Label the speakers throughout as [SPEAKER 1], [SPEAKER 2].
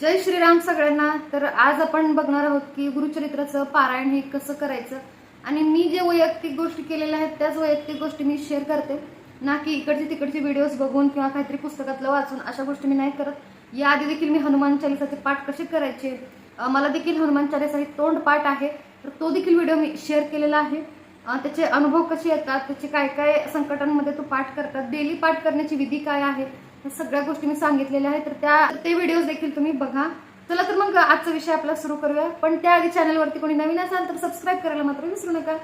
[SPEAKER 1] जय श्रीराम सगळ्यांना. तर आज आपण बघणार आहोत की गुरुचरित्राचं पारायण हे कसं करायचं? आणि मी जे वैयक्तिक गोष्टी केलेल्या आहेत त्याच वैयक्तिक गोष्टी मी शेअर करते. ना की इकडचे तिकडचे व्हिडिओज बघून किंवा काहीतरी पुस्तकातलं वाचून अशा गोष्टी मी नाही करत. याआधी देखील मी हनुमान चालिसाचे पाठ कसे करायचे? मला देखील हनुमान चालिसा तोंड पाठ आहे. तर तो देखील व्हिडिओ मी शेअर केलेला आहे. त्याचे अनुभव कसे येतात? त्याचे काय काय संकटांमध्ये तो पाठ करतात? डेली पाठ करण्याची विधी काय आहे? या सगळ्या गोष्टी मी सांगितलेल्या आहेत. तर त्या ते व्हिडिओज देखील तुम्ही बघा. चला तर मग आजचा विषय आपला सुरू करूया. पण त्याआधी चॅनलवरती कोणी नवीन असाल तर सबस्क्राईब करायला मात्र विसरू नका.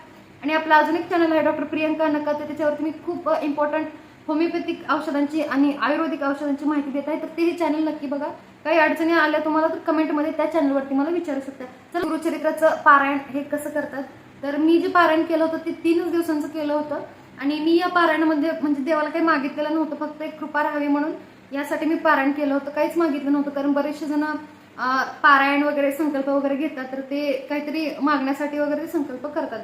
[SPEAKER 1] आणि आपला अजून एक चॅनल आहे डॉक्टर प्रियंका नका. तर त्याच्यावरती मी खूप इम्पॉर्टंट होमिओपॅथिक औषधांची आणि आयुर्वेदिक औषधांची माहिती देत आहे. तर तेही चॅनल नक्की बघा. काही अडचणी आल्या तुम्हाला तर कमेंटमध्ये त्या चॅनलवरती मला विचारू शकता. चला गुरुचरित्राचं पारायण हे कसं करतात? तर मी जे पारायण केलं होतं ते तीनच दिवसांचं केलं होतं. आणि मी या पारायणामध्ये म्हणजे देवाला काही मागितलेलं नव्हतं फक्त एक कृपा राहावी म्हणून यासाठी मी पारायण केलं होतं. काहीच मागितलं नव्हतं कारण बरेचसे जण पारायण वगैरे संकल्प वगैरे घेतात तर ते काहीतरी मागण्यासाठी वगैरे संकल्प करतात.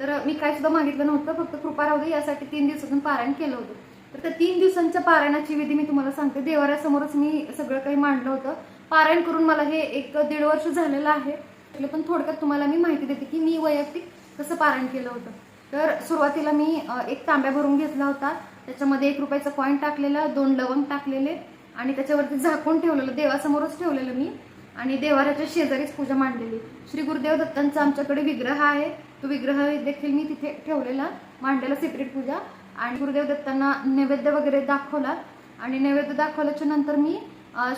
[SPEAKER 1] तर मी काही सुद्धा मागितलं नव्हतं फक्त कृपा राहू दे यासाठी तीन दिवसातून पारायण केलं होतं. तर त्या तीन दिवसांच्या पारायणाची विधी मी तुम्हाला सांगते. देवाऱ्यासमोरच मी सगळं काही मांडलं होतं. पारायण करून मला हे एक दीड वर्ष झालेलं आहे. पण थोडक्यात तुम्हाला मी माहिती देते की मी वैयक्तिक कसं पारायण केलं होतं. तर सुरुवातीला मी एक तांब्या भरून घेतला होता. त्याच्यामध्ये एक रुपयाचा कॉईन टाकलेला दोन लवंग टाकलेले आणि त्याच्यावरती झाकून ठेवलेलं देवासमोरच ठेवलेलं मी आणि देवाऱ्याच्या शेजारीच पूजा मांडलेली. श्री गुरुदेव दत्तांचा आमच्याकडे विग्रह आहे. तो विग्रह देखील मी तिथे ठेवलेला मांडलेला सेपरेट पूजा. आणि गुरुदेव दत्तांना नैवेद्य वगैरे दाखवला. आणि नैवेद्य दाखवल्याच्या नंतर मी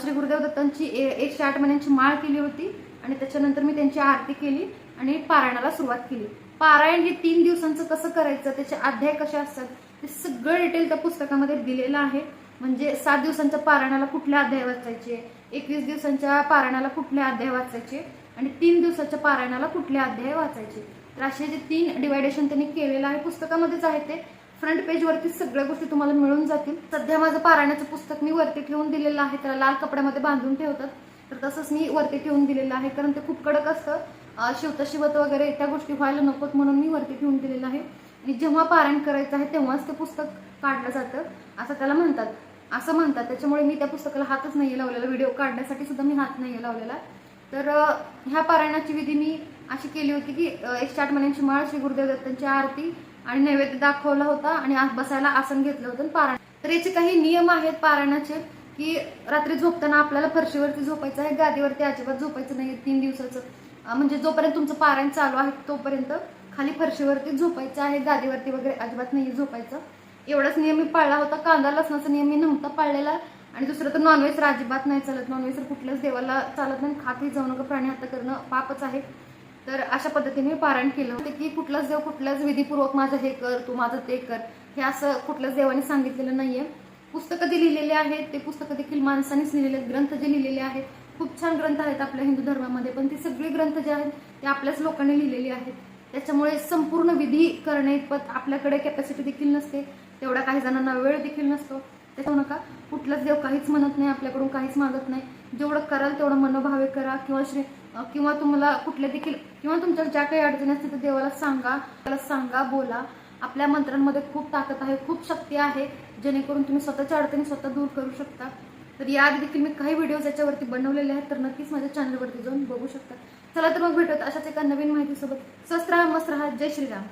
[SPEAKER 1] श्री गुरुदेव दत्तांची ए- एकशे आठ महिन्यांची माळ केली होती. आणि त्याच्यानंतर मी त्यांची आरती केली आणि पारायणाला सुरुवात केली. पारायण हे तीन दिवसांचं कसं करायचं त्याचे अध्याय कसे असतात ते सगळं डिटेल त्या पुस्तकामध्ये दिलेलं आहे. म्हणजे सात दिवसांच्या पारायणाला कुठले अध्याय वाचायचे एकवीस दिवसांच्या पारायणाला कुठले अध्याय वाचायचे आणि तीन दिवसाच्या पारायणाला कुठले अध्याय वाचायचे. तर असे जे तीन डिवायडेशन त्यांनी केलेलं आहे पुस्तकामध्येच आहे ते. फ्रंट पेजवरती सगळ्या गोष्टी तुम्हाला मिळून जातील. सध्या माझं पारायणाचं पुस्तक मी वरती ठेवून दिलेलं आहे त्याला लाल कपड्यामध्ये बांधून ठेवतात. तर तसंच मी वरती ठेवून दिलेलं आहे कारण ते खूप कडक असतं. शिवतशिवत शिवत वगैरे त्या गोष्टी व्हायला नकोत म्हणून मी वरती ठेवून दिलेलं आहे. आणि जेव्हा पारायण करायचं आहे तेव्हाच ते पुस्तक काढलं जातं. असं त्याला म्हणतात. असं म्हणतात. त्याच्यामुळे मी त्या पुस्तकाला हातच नाही लावलेला. व्हिडिओ काढण्यासाठी सुद्धा मी हात नाही लावलेला. तर ह्या पारायणाची विधी मी अशी केली होती की एक एकशे आठ महिन्यांची माळ श्री गुरुदेव दत्तांची आरती आणि नैवेद्य दाखवला होता आणि बसायला आसन घेतलं होतं पारायण. तर याचे काही नियम आहेत पारायणाचे की रात्री झोपताना आपल्याला फरशीवरती झोपायचं आहे गादीवरती अजिबात झोपायचं नाही तीन दिवसाचं. म्हणजे जोपर्यंत तुमचं पारायण चालू आहे तोपर्यंत खाली फरशीवरती झोपायचं आहे गादीवरती वगैरे अजिबात नाही झोपायचं. एवढाच नियम मी पाळला होता. कांदा लसणाचा नियम मी नव्हता पाळलेला. आणि दुसरं तर नॉनव्हेज तर अजिबात नाही चालत. नॉनव्हेज तर कुठल्याच देवाला चालत नाही. खातही जाऊ नका. प्राणी हात करणं पापच आहे. तर अशा पद्धतीने मी पारायण केलं होतं की कुठलाच देव कुठल्याच विधीपूर्वक माझं हे कर तू माझं ते कर. हे असं कुठल्याच देवाने सांगितलेलं नाहीये. पुस्तकं जे लिहिलेले आहेत ते पुस्तकं देखील माणसानेच लिहिलेले ग्रंथ जे लिहिलेले आहेत खूप छान ग्रंथ आहेत आपल्या हिंदू धर्मामध्ये पण ते सगळे ग्रंथ जे आहेत ते आपल्याच लोकांनी लिहिलेले आहेत. त्याच्यामुळे संपूर्ण विधी करणे इतपत आपल्याकडे कॅपॅसिटी देखील नसते तेवढा काही जणांना वेळ देखील नसतो. त्याच्यामुळे नका कुठलाच देव काहीच म्हणत नाही आपल्याकडून काहीच मागत नाही. जेवढं कराल तेवढं मनोभावे करा किंवा श्री किंवा तुम्हाला कुठल्या देखील किंवा तुमच्या ज्या काही अडचणी असतील तर देवाला सांगा त्याला सांगा बोला. आपल्या मंत्रांमध्ये खूप ताकद आहे खूप शक्ती आहे जेणेकरून तुम्ही स्वतःच्या अडचणी स्वतः दूर करू शकता. तर याआधी देखील मी काही व्हिडिओज याच्यावरती बनवलेले आहेत तर नक्कीच माझ्या चॅनलवरती जाऊन बघू शकता. चला तर मग भेटत अशाच एका नवीन माहितीसोबत. स्वस्त राहा मस्त राहा. जय श्रीराम.